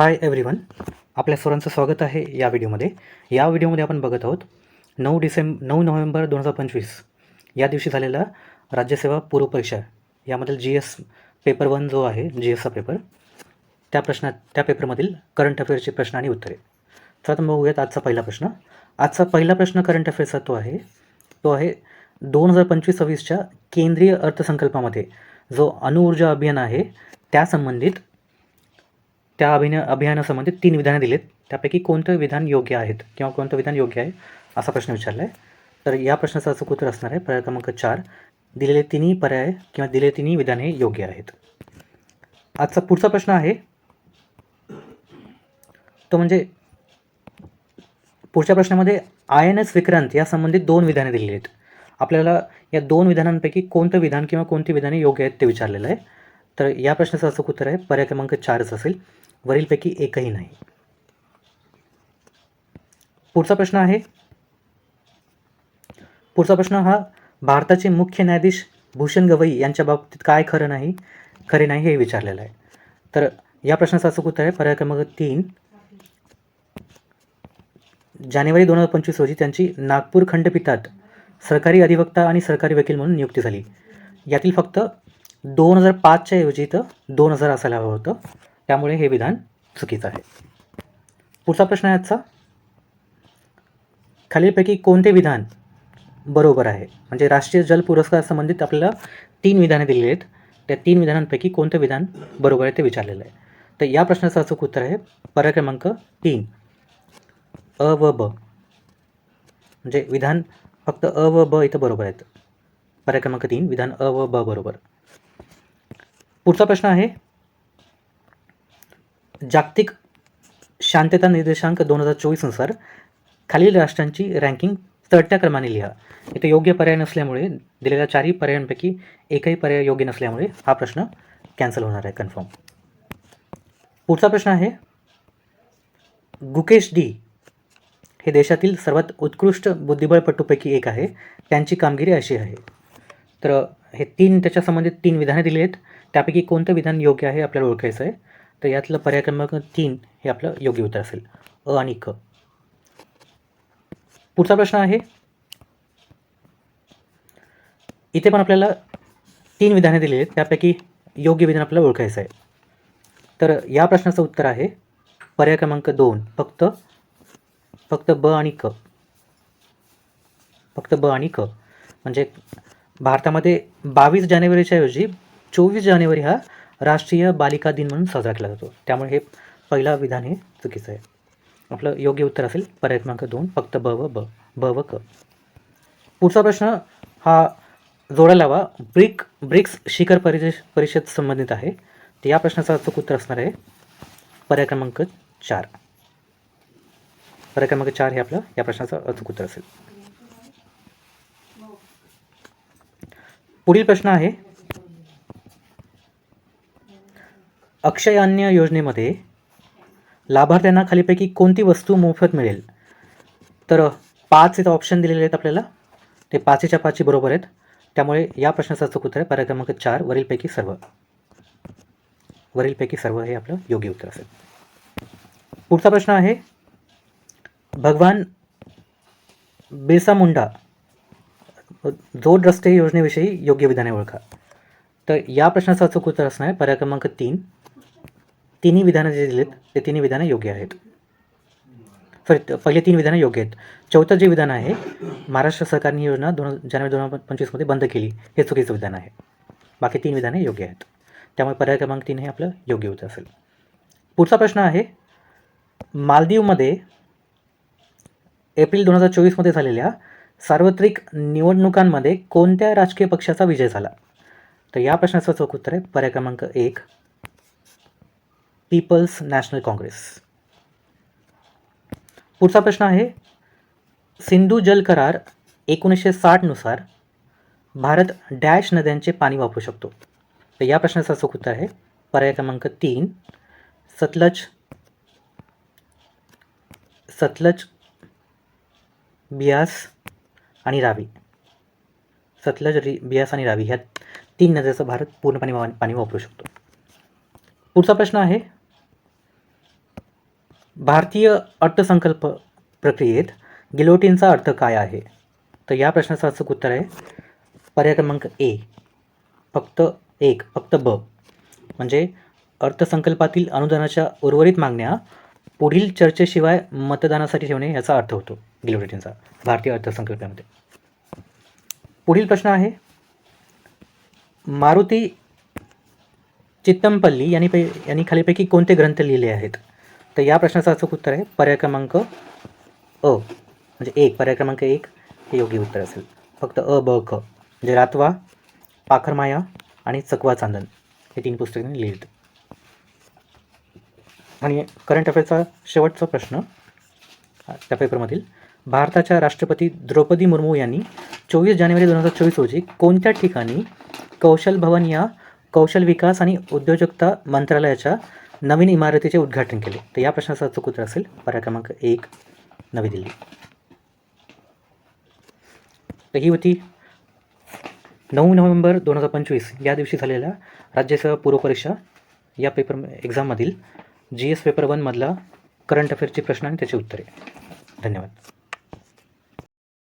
Hi everyone आपल्या सर्वांचं स्वागत आहे या व्हिडिओमध्ये. या व्हिडिओमध्ये आपण बघत आहोत नऊ डिसेंब नऊ नोव्हेंबर दोन हजार पंचवीस. या दिवशी झालेला राज्यसेवा पूर्वपरीक्षा. यामधील जी एस पेपर वन जो आहे जी एसचा पेपर त्या प्रश्नात त्या पेपरमधील करंट अफेअर्सचे प्रश्न आणि उत्तरे. तर आता बघूयात आजचा पहिला प्रश्न. आजचा पहिला प्रश्न करंट अफेअर्सचा तो आहे. तो आहे दोन हजार पंचवीस सव्वीसच्या केंद्रीय अर्थसंकल्पामध्ये जो अणुऊर्जा अभियान आहे त्यासंबंधित त्या अभिनय अभियानासंबंधित तीन विधाने दिलीत. त्यापैकी कोणतं विधान योग्य आहेत किंवा कोणतं विधान योग्य आहे असा प्रश्न विचारला आहे तर या प्रश्नाचं अचूक उत्तर असणार आहे. पर्याय क्रमांक चार. दिलेले तिन्ही पर्याय किंवा दिलेले तिन्ही विधाने योग्य आहेत. आजचा पुढचा प्रश्न आहे. तो म्हणजे पुढच्या प्रश्नामध्ये आय एन एस विक्रांत या संबंधित दोन विधाने दिलेली आहेत. आपल्याला या दोन विधानांपैकी कोणतं विधान किंवा कोणती विधाने योग्य आहेत ते विचारलेलं आहे. तर या प्रश्नाचं अचूक उत्तर आहे. पर्याय क्रमांक चारच असेल. वरीलपैकी एकही नाही. पुढचा प्रश्न आहे. पुढचा प्रश्न हा भारताचे मुख्य न्यायाधीश भूषण गवई यांच्या बाबतीत काय खरं नाही खरे नाही हे विचारलेलं आहे. तर या प्रश्नाचं अचूक उत्तर आहे पर्याय क्रमांक तीन. जानेवारी दोन हजार पंचवीस रोजी त्यांची नागपूर खंडपीठात सरकारी अधिवक्ता आणि सरकारी वकील म्हणून नियुक्ती झाली. यातील फक्त दोन हजार पाचच्या ऐवजी तर दोन हजार असायला हवं होतं. त्यामुळे हे विधान चुकीचं आहे. पुढचा प्रश्न आहे आजचा. खालीलपैकी कोणते विधान बरोबर आहे? म्हणजे राष्ट्रीय जल पुरस्कार संबंधित आपल्याला तीन विधाने दिलेली आहेत. त्या तीन विधानांपैकी कोणतं विधान बरोबर आहे ते विचारलेलं आहे. तर या प्रश्नाचं अचूक उत्तर आहे पर्याय क्रमांक तीन. अ व ब. म्हणजे विधान फक्त अ व ब इथं बरोबर आहेत. पर्याय क्रमांक तीन विधान अ व ब बरोबर. पुढचा प्रश्न आहे जागतिक शांतता निर्देशांक दोन हजार चोवीसनुसार खालील राष्ट्रांची रँकिंग चढत्या क्रमाने लिहा. इथे योग्य पर्याय नसल्यामुळे दिलेल्या चारही पर्यायांपैकी एकही पर्याय योग्य नसल्यामुळे हा प्रश्न कॅन्सल होणार आहे कन्फर्म पुढचा प्रश्न आहे गुकेश डी हे देशातील सर्वात उत्कृष्ट बुद्धिबळपटूपैकी एक आहे. त्यांची कामगिरी अशी आहे. तर हे तीन त्याच्या संबंधित तीन विधाने दिली आहेत. त्यापैकी कोणतं विधान योग्य आहे आपल्याला ओळखायचं आहे तर यातलं पर्याय क्रमांक तीन हे आपलं योग्य उत्तर असेल. अ आणि क. पुढचा प्रश्न आहे. इथे पण आपल्याला तीन विधाने दिलेली आहेत. त्यापैकी योग्य विधान आपल्याला ओळखायचं आहे. तर या प्रश्नाचं उत्तर आहे. पर्याय क्रमांक दोन फक्त फक्त ब आणि क. फक्त ब आणि क. म्हणजे भारतामध्ये बावीस जानेवारीच्या ऐवजी चोवीस जानेवारी हा राष्ट्रीय बालिका दिन म्हणून साजरा केला जातो. त्यामुळे हे पहिला विधान हे चुकीचं आहे. आपलं योग्य उत्तर असेल पर्याय क्रमांक दोन फक्त ब व ब ब व क. पुढचा प्रश्न हा जोडा लावा. ब्रिक ब्रिक्स शिखर परिषद परिषद संबंधित आहे. तर या प्रश्नाचं अचूक उत्तर असणार आहे पर्याय क्रमांक चार. पर्याय क्रमांक चार हे आपलं या प्रश्नाचं अचूक उत्तर असेल. पुढील प्रश्न आहे अक्षय अन्न योजनेमध्ये लाभार्थ्यांना खालीपैकी कोणती वस्तू मोफत मिळेल? तर पाच इथं ऑप्शन दिलेले आहेत आपल्याला. ते पाचीच्या पाचही बरोबर आहेत. त्यामुळे या प्रश्नाचं अचूक उत्तर आहे. पर्याय क्रमांक चार वरीलपैकी सर्व. वरीलपैकी सर्व हे आपलं योग्य उत्तर असेल. पुढचा प्रश्न आहे भगवान बिरसा मुंडा जोड रस्ते योजनेविषयी योग्य विधाने ओळखा. तर या प्रश्नाचं अचूक उत्तर असणार आहे. पर्याय क्रमांक तीन तिन्ही विधानं जे दिलेत ते तिन्ही विधानं योग्य आहेत. सॉरी पहिले तीन विधानं योग्य आहेत. चौथं जे विधान आहे महाराष्ट्र सरकारने योजना दोन जानेवारी दोन हजार पंचवीसमध्ये बंद केली. हे चुकीचं विधान आहे. बाकी तीन विधाने योग्य आहेत. त्यामुळे पर्याय क्रमांक तीन हे आपलं योग्य होत असेल. पुढचा प्रश्न आहे मालदीवमध्ये एप्रिल दोन हजार चोवीसमध्ये झालेल्या सार्वत्रिक निवडणुकांमध्ये कोणत्या राजकीय पक्षाचा विजय झाला? तर या प्रश्नाचं चौक उत्तर आहे पर्याय क्रमांक एक पीपल्स नॅशनल काँग्रेस. पुढचा प्रश्न आहे सिंधू जल करार एकोणीसशे साठनुसार भारत डॅश नद्यांचे पाणी वापरू शकतो. तर या प्रश्नाचं अचूक उत्तर आहे पर्याय क्रमांक तीन सतलज सतलज बियास आणि रावी. सतलज रि बियास आणि रावी ह्या तीन नद्याचं भारत पूर्णपणे वा- पाणी वापरू शकतो. पुढचा प्रश्न आहे भारतीय अर्थसंकल्प प्रक्रियेत गिलोटीनचा अर्थ काय आहे? तर या प्रश्नाचं अचूक उत्तर आहे. पर्याय क्रमांक ए. फक्त एक फक्त ब. म्हणजे अर्थसंकल्पातील अनुदानाच्या उर्वरित मागण्या पुढील चर्चेशिवाय मतदानासाठी ठेवणे याचा अर्थ होतो गिलोटीनचा भारतीय अर्थसंकल्पामध्ये. पुढील प्रश्न आहे. मारुती चित्तमपल्ली यांनी पै यांनी खालीपैकी कोणते ग्रंथ लिहिले आहेत? तर या प्रश्नाचं अचूक उत्तर आहे. पर्याय क्रमांक अ. म्हणजे एक पर्याय क्रमांक एक हे योग्य उत्तर असेल. फक्त अ ब क म्हणजे रातवा पाखरमाया आणि चकवा चांदन हे तीन पुस्तके त्यांनी आणि करंट अफेअरचा शेवटचा प्रश्न त्या पेपरमधील भारताच्या राष्ट्रपती द्रौपदी मुर्मू यांनी चोवीस जानेवारी दोन हजार चोवीस रोजी कोणत्या ठिकाणी कौशल भवन या कौशल विकास आणि उद्योजकता मंत्रालयाच्या नवीन इमारतीचे उद्घाटन केले. तर या प्रश्नाचं अचूक उत्तर असेल? पर्याय क्रमांक एक नवी दिल्ली. तर ही होती नऊ नोव्हेंबर दोन हजार पंचवीस या दिवशी झालेल्या राज्यसेवा पूर्वपरीक्षा. या पेपर एक्झाममधील जी एस पेपर वनमधला करंट अफेअरचे प्रश्न आणि त्याची उत्तरे. धन्यवाद.